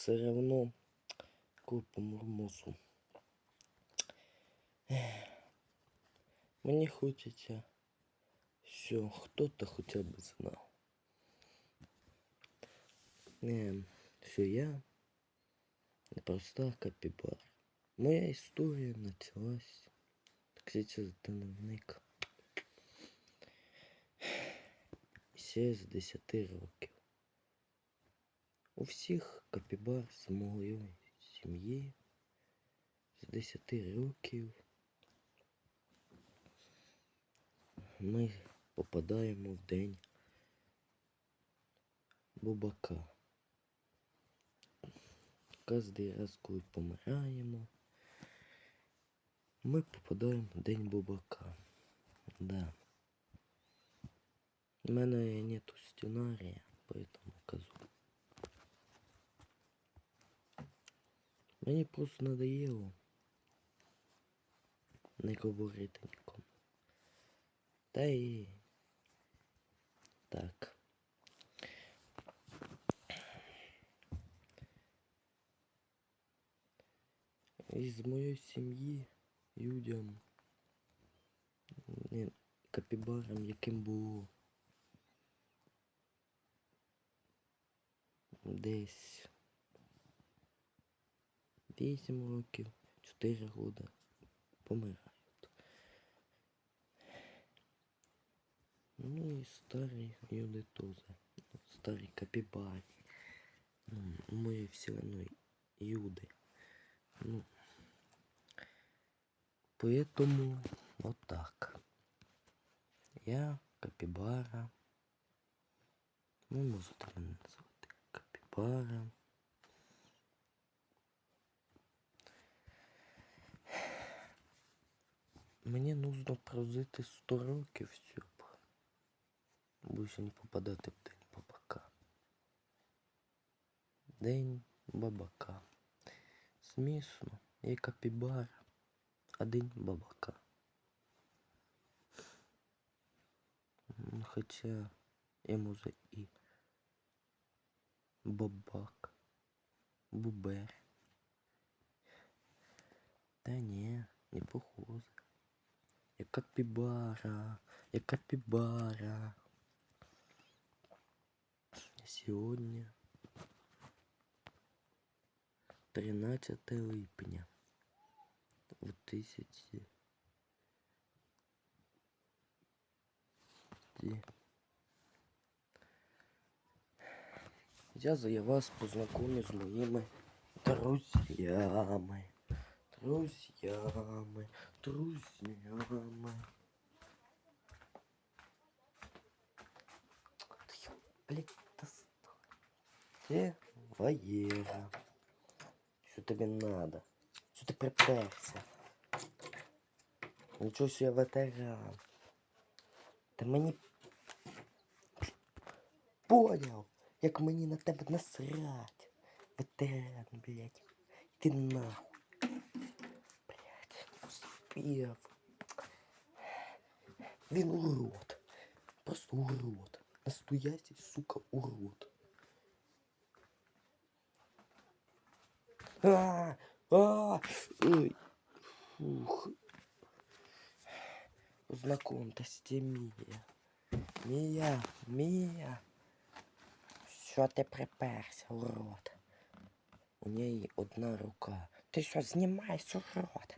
все равно купу мусу. Мені хочеться, що хто-то хоча б знав. Не, що я не проста капібар. Моя історія почалась, так це дневник. Ще з 10 років. У всіх капібар з моєї сім'ї з 10 років ми попадаємо в день бубака. Кожний раз, коли помираємо, ми попадаємо в день бубака. Да. У мене нету сценария, поэтому Мені просто надоело не говорити нікому. Та і так. Із моєї сім'ї людям, не, капібарам, яким було десь 8 років, 4 года помирають. Ну і старі теж. Старі капібари. Ну, ми все одно юди. Ну, поэтому вот так. Я капібара. Ну, можете мене назвати капібара. Мені нужно прожити 100 років, щоб більше не попадати в день бабака. День бабака. Смішно, я капібара, а день бабака. Хоча я може і бабак, бубер. Та ні, не похоже. Я капібара, я капібара. Сьогодні 13 липня 2000 Ді- Я за вас познакомлю з моїми друзьями. Друзьями, друзьями. Блять, Ваера? Что тебе надо? Что ты приперся? Нічого себе я ветеран. Та мені поняв, як мені на тебе насрать. Ветеран, блядь. Ти нахуй. Блядь. Він урод. Просто урод. Настоящий, сука, урод. А, а, ой. Фух. Познакомтесь, це Мія. Мія, Мія. Що ти приперся, урод? У неї одна рука. Ти що, знімаєш, урод?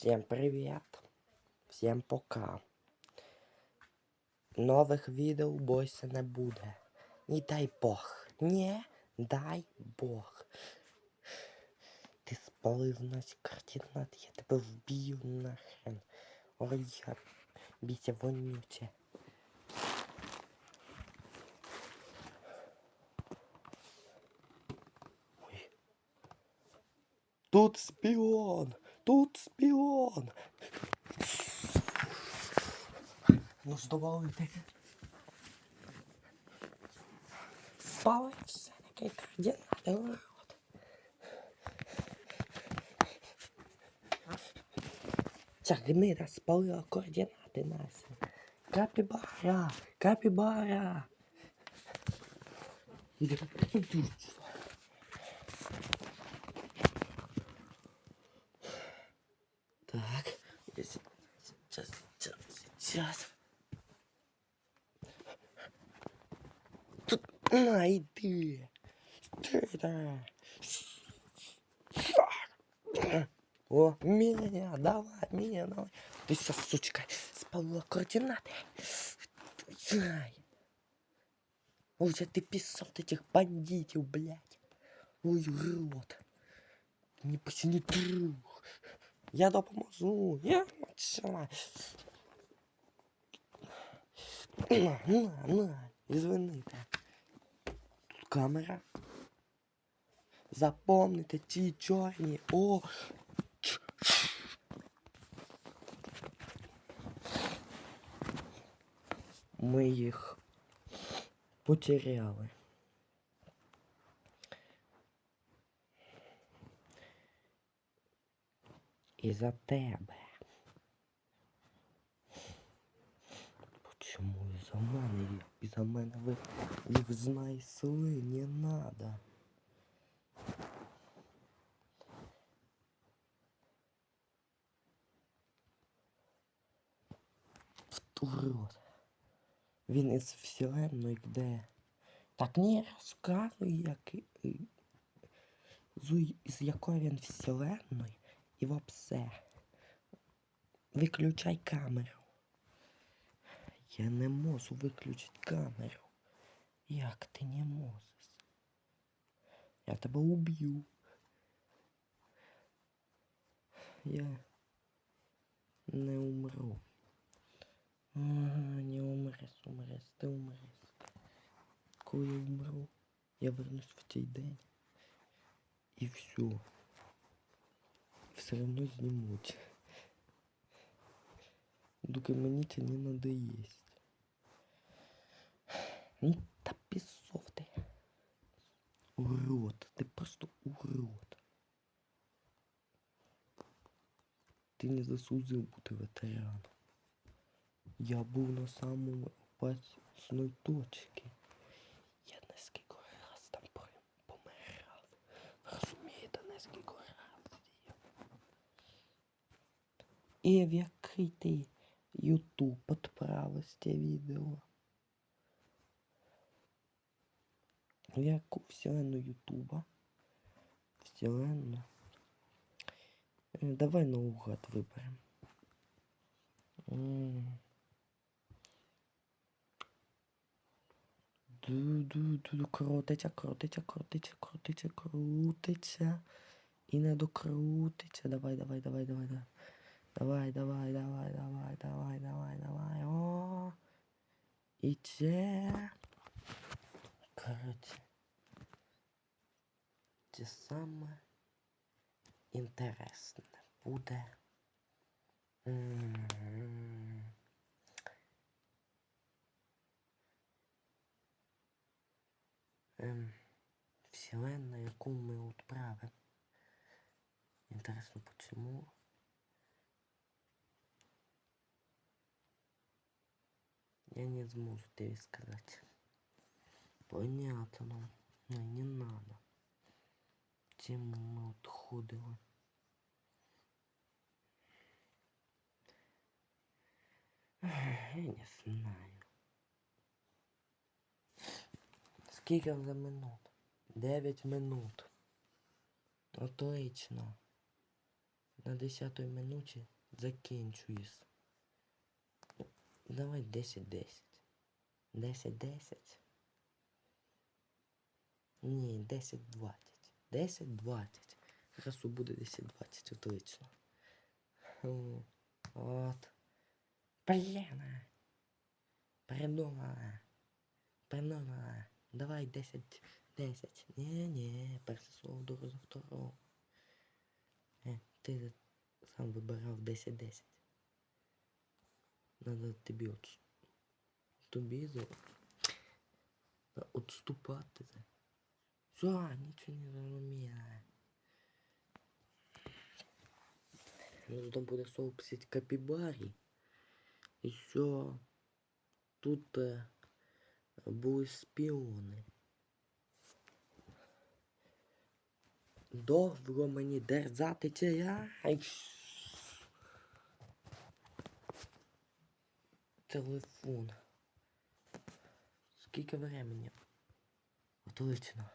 Всем привет. Всем пока. Нових відео бойся не буде. Не дай Бог. Не дай Бог. Ти спалив наші координати, я тебе вб'ю нахрен. Ой, я бійся вонюче. Тут спіон! Тут спіон! Ну здавалити. Спали все таки координати, урод. Ця гнида спалила координати наші. Капібара! Капібара! Іди, Так. Сейчас, сейчас, сейчас. Тут, на, иди. Что это? О, меня, давай, меня, давай. Ты сейчас, сучка, спалила координаты. Ай. Уже ты 500 этих бандитов, блядь. Ой, урод. Не посиди друг. Я допоможу. Я мочила. На, на, на. Извините. Тут камера. Запомните ті чорні. О. Ми їх потеряли. І за тебе. Почему і за мене? І за мене ви їх знайшли? Не надо. Урод. Він із вселенної де. Так не розказуй, як... з якої він вселенної і все. Виключай камеру. Я не можу виключити камеру. Як ти не можеш? Я тебе уб'ю. Я не умру. Ага, не умреш, умреш, ти умреш. Коли я умру, я вернусь в цей день. І все. Все равно знімуть. Доки мені це не надоесть. Ну та пішов ти. Урод, ти просто урод. Ти не заслужив бути ветераном. Я був на самому опасної точці. І в який ти Ютуб відправив відео? В яку вселенну Ютуба? Вселенну. Е, Давай наугад виберемо. Ду-ду-ду, крутиться, крутиться, крутиться, крутиться, крутиться. І не докрутиться. Давай, давай, давай, давай, давай. Давай, давай, давай, давай, давай, давай, давай. О. І це. Коротше. Це саме інтересне буде. М. Ем, вселенная, яку ми відправимо. Інтересно, почему? Я не зможу тебе сказать. Понятно. Ну, не надо. Тему мы отходили. Я не знаю. Скільки вже минут? Дев'ять минут. Отлично. На 10 минуті закінчуюсь. Давай 10-10. 10-10. Ні, 10-20. 10-20. Раз буде 10-20, отлично. От. Блін. Придумала. Придумала. Давай 10. 10. Ні-ні, перше слово дорого за второго. Е, ти сам вибирав 10-10. Надо тобі от... Тобі за... Та Отступати за. Все, нічого не зрозуміла. Ну, там буде соусить капібарі. І все. тут е, були шпіони. Довго мені дерзати тяй. Телефон. Скільки времени? Отлично.